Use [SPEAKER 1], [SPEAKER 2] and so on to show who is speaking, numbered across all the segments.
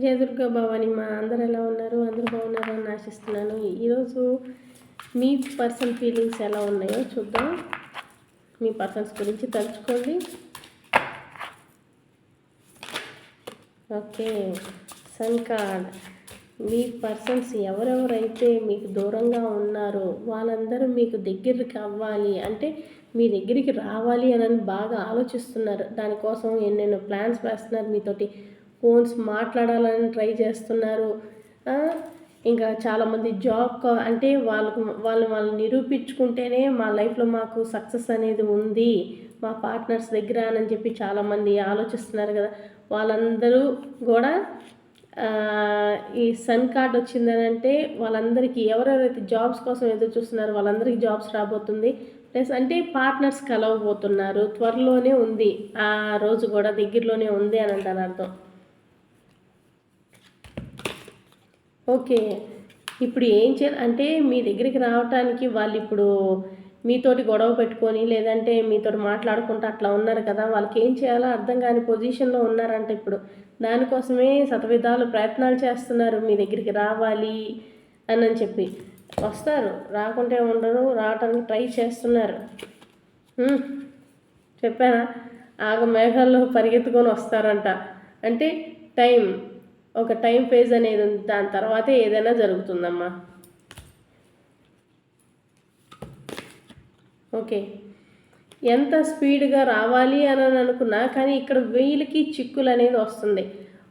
[SPEAKER 1] జయ దుర్గా భవాని మా అందరు ఎలా ఉన్నారు? అందరూ బాగున్నారు అని ఆశిస్తున్నాను. ఈరోజు మీ పర్సన్ ఫీలింగ్స్ ఎలా ఉన్నాయో చూద్దాం. మీ పర్సన్స్ గురించి తలుచుకోండి. Okay sun card. మీ పర్సన్స్ ఎవరెవరైతే మీకు దూరంగా ఉన్నారో వాళ్ళందరూ మీకు దగ్గరికి అవ్వాలి. అంటే మీ దగ్గరికి రావాలి అని బాగా ఆలోచిస్తున్నారు. దానికోసం ఎన్నెన్నో ప్లాన్స్ వేస్తున్నారు. మీతోటి ఫోన్స్ మాట్లాడాలని ట్రై చేస్తున్నారు. ఇంకా చాలామంది జాబ్ కా- అంటే వాళ్ళకు వాళ్ళు వాళ్ళు నిరూపించుకుంటేనే మా లైఫ్లో మాకు సక్సెస్ అనేది ఉంది. మా పార్ట్నర్స్ దగ్గర అని చెప్పి చాలామంది ఆలోచిస్తున్నారు కదా. వాళ్ళందరూ కూడా ఈ సన్ కార్డ్ వచ్చిందని అంటే వాళ్ళందరికీ ఎవరెవరైతే జాబ్స్ కోసం ఎదురు చూస్తున్నారో వాళ్ళందరికీ జాబ్స్ రాబోతుంది. ప్లస్ అంటే పార్ట్నర్స్ కలవబోతున్నారు. త్వరలోనే ఉంది. ఆ రోజు కూడా దగ్గరలోనే ఉంది అని అంటారు అర్థం. ఓకే. ఇప్పుడు ఏం చేయాలి అంటే మీ దగ్గరికి రావటానికి వాళ్ళు ఇప్పుడు మీతోటి గొడవ పెట్టుకొని లేదంటే మీతోటి మాట్లాడుకుంటూ అట్లా ఉన్నారు కదా వాళ్ళకి ఏం చేయాలో అర్థం కాని పొజిషన్లో ఉన్నారంట ఇప్పుడు. దానికోసమే శతవిధాలు ప్రయత్నాలు చేస్తున్నారు మీ దగ్గరికి రావాలి అని అని చెప్పి. వస్తారు రాకుంటే ఉండరు రావటానికి ట్రై చేస్తున్నారు. చెప్పానా? ఆగ మేఘాల్లో పరిగెత్తుకొని వస్తారంట. అంటే టైం ఒక టైం ఫేజ్ అనేది ఉంది దాని తర్వాతే ఏదైనా జరుగుతుందమ్మా. ఓకే. ఎంత స్పీడ్గా రావాలి అని అనుకున్నా కానీ ఇక్కడ వీళ్ళకి చిక్కులు అనేది వస్తుంది.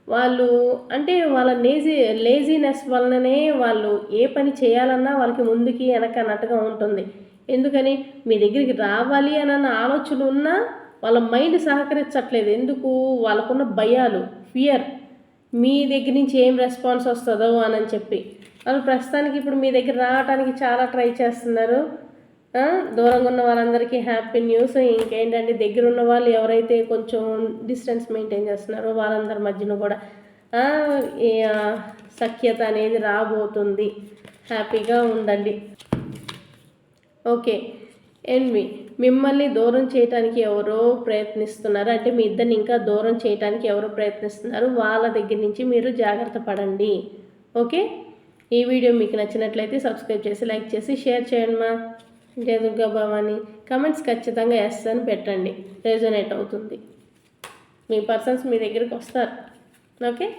[SPEAKER 1] వాళ్ళు అంటే వాళ్ళ లేజీ లేజీనెస్ వలననే వాళ్ళు ఏ పని చేయాలన్నా వాళ్ళకి ముందుకి వెనక అన్నట్టుగా ఉంటుంది. ఎందుకని? మీ దగ్గరికి రావాలి అన్న ఆలోచన ఉన్నా వాళ్ళ మైండ్ సహకరించట్లేదు. ఎందుకు? వాళ్ళకున్న భయాలు ఫియర్. మీ దగ్గర నుంచి ఏం రెస్పాన్స్ వస్తుందో అని చెప్పి. వాళ్ళు ప్రస్తుతానికి ఇప్పుడు మీ దగ్గర రావడానికి చాలా ట్రై చేస్తున్నారు. దూరంగా ఉన్న వాళ్ళందరికీ హ్యాపీ న్యూస్. ఇంకేంటంటే దగ్గర ఉన్న వాళ్ళు ఎవరైతే కొంచెం డిస్టెన్స్ మెయింటైన్ చేస్తున్నారో వాళ్ళందరి మధ్యన కూడా సఖ్యత అనేది రాబోతుంది. హ్యాపీగా ఉండండి. ఓకే. ఎన్వి మిమ్మల్ని దూరం చేయడానికి ఎవరో ప్రయత్నిస్తున్నారు. అంటే మీ ఇద్దరిని ఇంకా దూరం చేయడానికి ఎవరో ప్రయత్నిస్తున్నారు. వాళ్ళ దగ్గర నుంచి మీరు జాగ్రత్త పడండి. ఓకే? ఈ వీడియో మీకు నచ్చినట్లయితే సబ్స్క్రైబ్ చేసి లైక్ చేసి షేర్ చేయండి మా. జయ దుర్గా భవాని. కమెంట్స్ ఖచ్చితంగా ఎస్ అని పెట్టండి. రెజొనేట్ అవుతుంది. మీ పర్సన్స్ మీ దగ్గరికి వస్తారు. ఓకే?